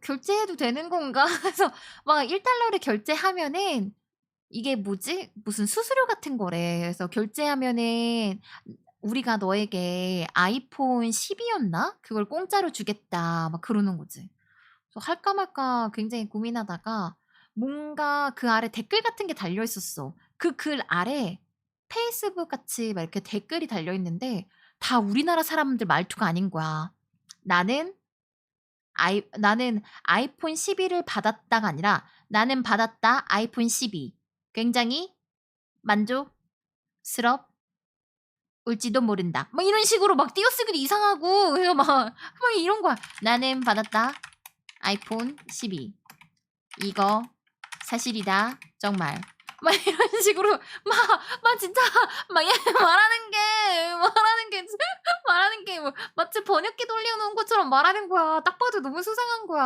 결제해도 되는 건가? 그래서 막 1달러를 결제하면은 이게 뭐지? 무슨 수수료 같은 거래. 그래서 결제하면은 우리가 너에게 아이폰 12였나? 그걸 공짜로 주겠다. 막 그러는 거지. 그래서 할까 말까 굉장히 고민하다가 뭔가 그 아래 댓글 같은 게 달려 있었어. 그 글 아래 페이스북 같이 막 이렇게 댓글이 달려 있는데 다 우리나라 사람들 말투가 아닌 거야. 나는 아이 나는 아이폰 12를 받았다가 아니라 나는 받았다 아이폰 12. 굉장히 만족스럽 울지도 모른다. 막 이런 식으로 막 띄어쓰기도 이상하고 그래서 막, 막 이런 거야. 나는 받았다 아이폰 12. 이거 사실이다 정말. 막 이런 식으로 막, 막 진짜 막얘 말하는 게 말하는 게 말하는 게 뭐 마치 번역기 돌려놓은 것처럼 말하는 거야. 딱 봐도 너무 수상한 거야.